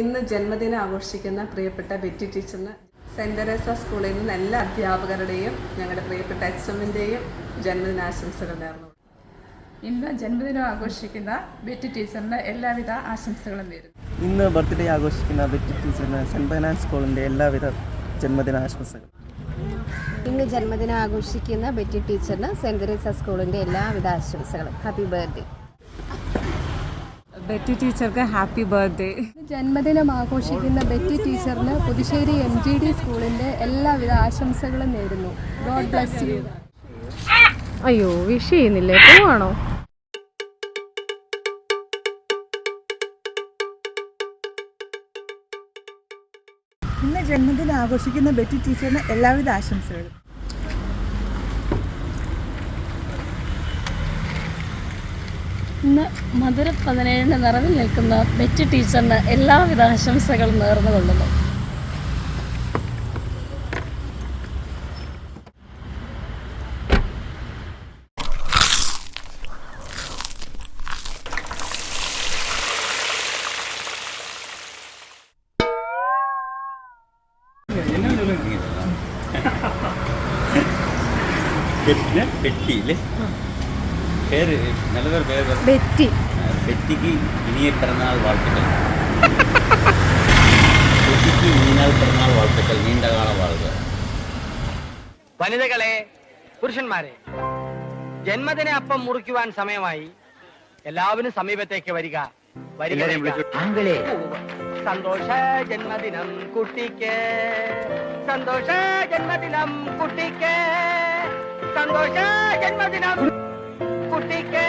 ഇന്ന് ജന്മദിനം ആഘോഷിക്കുന്ന പ്രിയപ്പെട്ട ബെറ്റി ടീച്ചറിന് സെന്റ് തെരേസ സ്കൂളിൽ നിന്ന് എല്ലാ അധ്യാപകരുടെയും ഞങ്ങളുടെ പ്രിയപ്പെട്ട എച്ച് എമ്മിന്റെയും ജന്മദിനാശംസകൾ നേർന്നു. ഇന്ന് ജന്മദിനം ആഘോഷിക്കുന്ന ബെറ്റി ടീച്ചറിന് എല്ലാവിധ ആശംസകളും നേരുന്നു. ഇന്ന് ബർത്ത്ഡേ ആഘോഷിക്കുന്ന ബെറ്റി ടീച്ചറിന് സെന്റ് ബൈനാൻസ് സ്കൂളിന്റെ എല്ലാവിധ ജന്മദിനാശംസകൾ ഇന്ന് ജന്മദിനം ആഘോഷിക്കുന്ന ബെറ്റി ടീച്ചറിന് സെന്റ് തെരേസ സ്കൂളിന്റെ എല്ലാവിധ ആശംസകളും. ഹാപ്പി ബർത്ത്ഡേ ബെറ്റി ടീച്ചർക്ക് ഹാപ്പി ബർത്ത്ഡേ. ജന്മദിനം ആഘോഷിക്കുന്ന ബെറ്റി ടീച്ചറിന് പുതുശ്ശേരി എം ജി ഡി സ്കൂളിന്റെ എല്ലാവിധ ആശംസകളും നേരുന്നു. ഗോഡ് ബ്ലസ് യു അയ്യോ വിഷ് ചെയ്യുന്നില്ലേ? പോവാണോ? ഇന്ന് ജന്മദിനം ആഘോഷിക്കുന്ന ബെറ്റി ടീച്ചറിന് എല്ലാവിധ ആശംസകളും. ഇന്ന് മധുര പതിനേഴിന്റെ നിറവിൽ നിൽക്കുന്ന ബെറ്റ് ടീച്ചറിന് എല്ലാവിധ ആശംസകളും നേർന്നുകൊള്ളുന്നു കൊള്ളുന്നു. പെട്ടി പേര് നല്ലൊരു പേര് ബെറ്റി. ബെറ്റിക്ക് ഇനിയ പിറന്നാൾ വാഴ്ത്തുക്കൾ ബെറ്റിക്ക് ഇനിയാൽ പിറന്നാൾ വാഴ്ത്തുക്കൾ നീണ്ടകാലം വാഴുക വനിതകളെ പുരുഷന്മാരെ ജന്മദിന അപ്പം മുറിക്കുവാൻ സമയമായി എല്ലാവരും സമീപത്തേക്ക് വരിക. താങ്കളെ. സന്തോഷ ജന്മദിനം കുട്ടിക്ക്. സന്തോഷ ജന്മദിനം കുട്ടിക്ക്. സന്തോഷ ജന്മദിനം കുട്ടിക്ക്